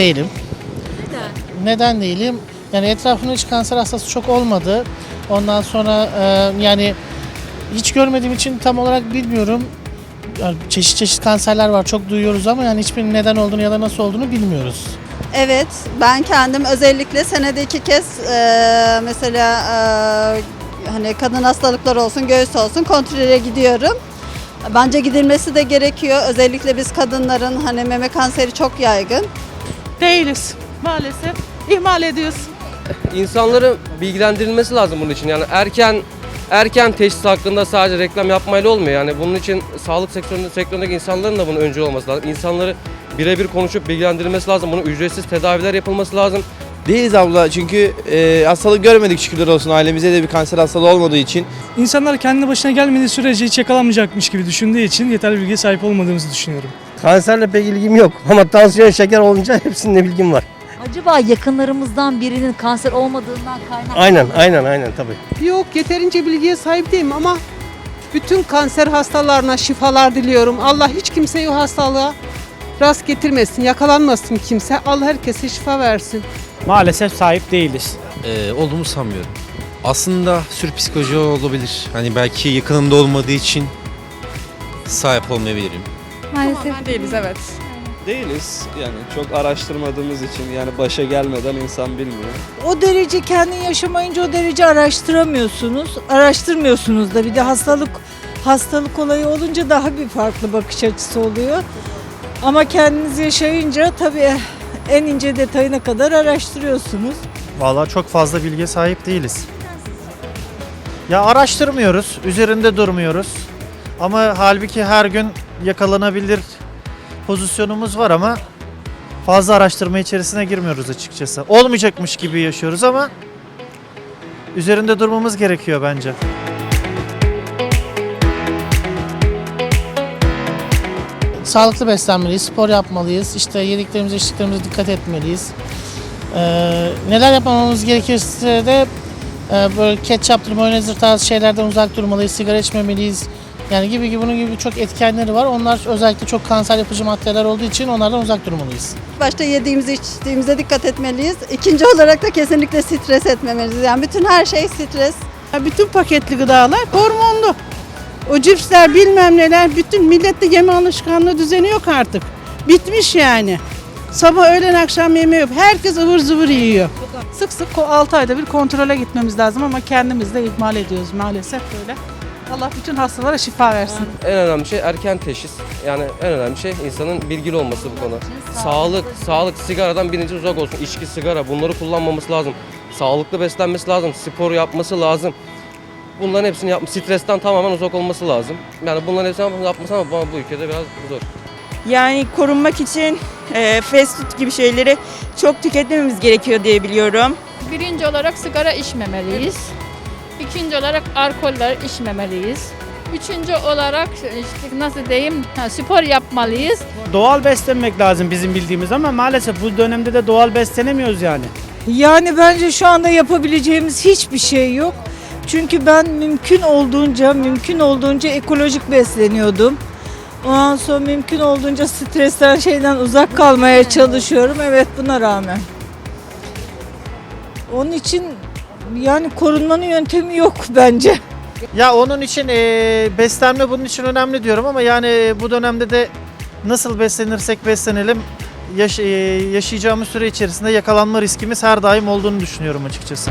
Değilim. Neden değilim? Yani etrafımda hiç kanser hastası çok olmadı. Ondan sonra e, yani hiç görmediğim için tam olarak bilmiyorum. Yani çeşit çeşit kanserler var çok duyuyoruz ama yani hiçbirinin neden olduğunu ya da nasıl olduğunu bilmiyoruz. Evet, ben kendim özellikle senede iki kez e, mesela e, hani kadın hastalıklar olsun, göğüs olsun kontrole gidiyorum. Bence gidilmesi de gerekiyor. Özellikle biz kadınların hani meme kanseri çok yaygın. Değiliz maalesef. İhmal ediyoruz. İnsanların bilgilendirilmesi lazım bunun için. Yani erken erken teşhis hakkında sadece reklam yapmayla olmuyor. Yani bunun için sağlık sektöründe, sektöründeki insanların da bunun öncü olması lazım. İnsanları birebir konuşup bilgilendirilmesi lazım. Bunun ücretsiz tedaviler yapılması lazım. Değiliz abla çünkü e, hastalık görmedik şükürler olsun ailemizde de bir kanser hastalığı olmadığı için. İnsanlar kendi başına gelmediği sürece hiç yakalanmayacakmış gibi düşündüğü için yeterli bilgiye sahip olmadığımızı düşünüyorum. Kanserle pek ilgim yok ama tansiyon şeker olunca hepsinde bilgim var. Acaba yakınlarımızdan birinin kanser olmadığından kaynaklı Aynen aynen aynen tabii. Yok yeterince bilgiye sahip değilim ama bütün kanser hastalarına şifalar diliyorum. Allah hiç kimseyi o hastalığa rast getirmesin, yakalanmasın kimse. Allah herkese şifa versin. Maalesef sahip değiliz. Ee, olduğumu sanmıyorum. Aslında sürü psikoloji olabilir. Hani belki yakınımda olmadığı için sahip olmayabilirim. Maalesef değiliz evet. Değiliz yani çok araştırmadığımız için yani başa gelmeden insan bilmiyor. O derece kendin yaşamayınca o derece araştıramıyorsunuz. Araştırmıyorsunuz da bir de hastalık hastalık olayı olunca daha bir farklı bakış açısı oluyor. Ama kendiniz yaşayınca tabii en ince detayına kadar araştırıyorsunuz. Vallahi çok fazla bilgiye sahip değiliz. Ya araştırmıyoruz, üzerinde durmuyoruz. Ama halbuki her gün yakalanabilir pozisyonumuz var ama fazla araştırma içerisine girmiyoruz açıkçası. Olmayacakmış gibi yaşıyoruz ama üzerinde durmamız gerekiyor bence. Sağlıklı beslenmeliyiz, spor yapmalıyız, işte yediklerimize, içtiklerimize dikkat etmeliyiz. Ee, neler yapmamamız gerekirse de e, böyle ketçaptır, mayonezdir tarzı şeylerden uzak durmalıyız, sigara içmemeliyiz. Yani gibi gibi bunun gibi çok etkenleri var. Onlar özellikle çok kanser yapıcı maddeler olduğu için onlardan uzak durmalıyız. Başta yediğimize, içtiğimize dikkat etmeliyiz. İkinci olarak da kesinlikle stres etmemeliyiz. Yani bütün her şey stres. Bütün paketli gıdalar hormonlu. O cipsler bilmem neler bütün millette yeme alışkanlığı düzeni yok artık. Bitmiş yani. Sabah öğlen akşam yemeği yok. Herkes ıvır zıvır yiyor. Sık sık 6 ayda bir kontrole gitmemiz lazım ama kendimiz de ihmal ediyoruz maalesef böyle. Allah bütün hastalara şifa versin. En önemli şey erken teşhis. Yani en önemli şey insanın bilgili olması bu konu. Sağlık, sağlık sigaradan birinci uzak olsun. İçki, sigara bunları kullanmaması lazım. Sağlıklı beslenmesi lazım. Spor yapması lazım. Bunların hepsini yapmış. Stresten tamamen uzak olması lazım. Yani bunların hepsini yapması ama bu bu ülkede biraz zor. Yani korunmak için e, fast food gibi şeyleri çok tüketmememiz gerekiyor diye biliyorum. Birinci olarak sigara içmemeliyiz. İkinci olarak alkoller içmemeliyiz. Üçüncü olarak işte nasıl diyeyim ha, spor yapmalıyız. Doğal beslenmek lazım bizim bildiğimiz ama maalesef bu dönemde de doğal beslenemiyoruz yani. Yani bence şu anda yapabileceğimiz hiçbir şey yok. Çünkü ben mümkün olduğunca, mümkün olduğunca ekolojik besleniyordum. Ondan sonra mümkün olduğunca stresten şeyden uzak kalmaya çalışıyorum. Evet buna rağmen. Onun için yani korunmanın yöntemi yok bence. Ya onun için eee, beslenme bunun için önemli diyorum ama yani bu dönemde de nasıl beslenirsek beslenelim yaş- eee, yaşayacağımız süre içerisinde yakalanma riskimiz her daim olduğunu düşünüyorum açıkçası.